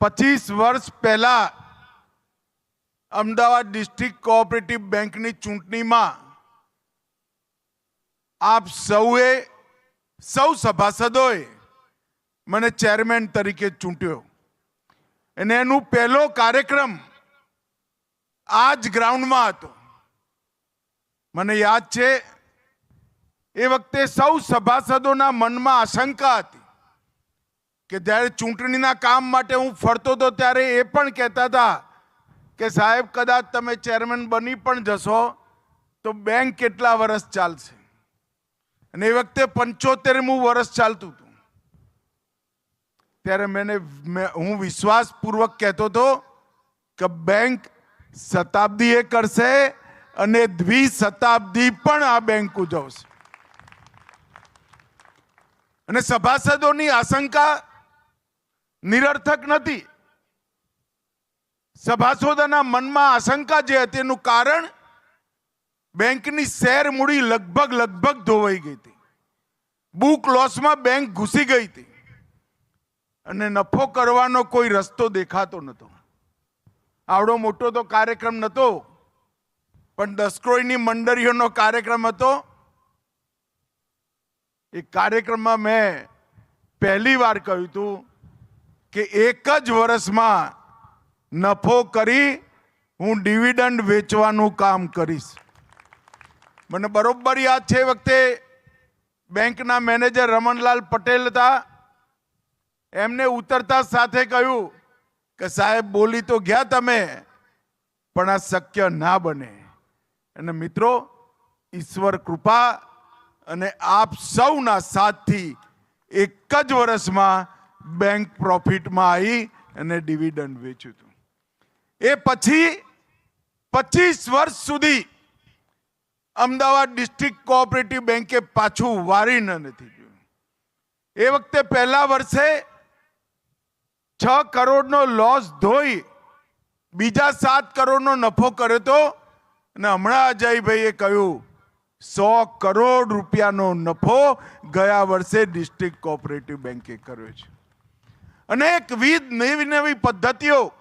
પચીસ વર્ષ પહેલા અમદાવાદ ડિસ્ટ્રિક્ટ કોઓપરેટિવ બેંકની ચૂંટણીમાં આપ સૌએ, સૌ સભાસદોએ મને ચેરમેન તરીકે ચૂંટ્યો. અને એનું પહેલો કાર્યક્રમ આ જ ગ્રાઉન્ડમાં હતો. મને યાદ છે, એ વખતે સૌ સભાસદોના મનમાં આશંકા હતી. કે જ્યારે ચૂંટણીના કામ માટે હું ફરતો હતો ત્યારે એ પણ કહેતા હતા કે સાહેબ, કદાચ તમે ચેરમેન બની પણ જશો તો બેંક કેટલા વર્ષ ચાલશે? અને એ વખતે પંચોતેરમું વર્ષ ચાલતું હતું. ત્યારે મેને હું વિશ્વાસપૂર્વક કહેતો હતો કે બેંક શતાબ્દી એ કરશે અને દ્વિશતાબ્દી પણ આ બેંક ઉજવશે. અને સભાસદોની આશંકા નિરર્થક નથી. સભાસદોના મનમાં આશંકા જે હતી એનું કારણ બેંકની શેર મૂડી લગભગ લગભગ ધોવાઈ ગઈ હતી. બુક લોસમાં બેંક ઘૂસી ગઈ હતી. અને નફો કરવાનો કોઈ રસ્તો દેખાતો નહોતો. આવડો મોટો તો કાર્યક્રમ નહોતો, પણ દસક્રોઈની મંડળીઓનો કાર્યક્રમ હતો. એ કાર્યક્રમમાં મેં પહેલી વાર કહ્યું હતું કે એક જ વર્ષમાં નફો કરી હું ડિવિડન્ડ વેચવાનું કામ કરીશ. મને બરોબર યાદ છે વખતે બેંકના મેનેજર રમણલાલ પટેલ હતા. એમને ઉતરતા સાથે કહ્યું કે સાહેબ બોલી તો ગયા તમે, પણ આ શક્ય ના બને. અને મિત્રો, ઈશ્વર કૃપા અને આપ સૌના સાથથી એક જ વર્ષમાં બેંક પ્રોફિટમાં આવી અને ડિવિડન્ડ વેચ્યું હતું. એ પછી પચીસ વર્ષ સુધી અમદાવાદ ડિસ્ટ્રિક્ટ કોઓપરેટિવ બેંકે પાછું વારીને નથી જોયું એ વખતે પહેલા વર્ષે છ કરોડનો લોસ ધોઈ બીજા સાત કરોડનો નફો કર્યો તો અને હમણાં અજયભાઈએ કહ્યું, સો કરોડ રૂપિયાનો નફો ગયા વર્ષે ડિસ્ટ્રિક્ટ કોઓપરેટિવ બેંકે કર્યો છે. અનેકવિધ નવી નવી પદ્ધતિઓ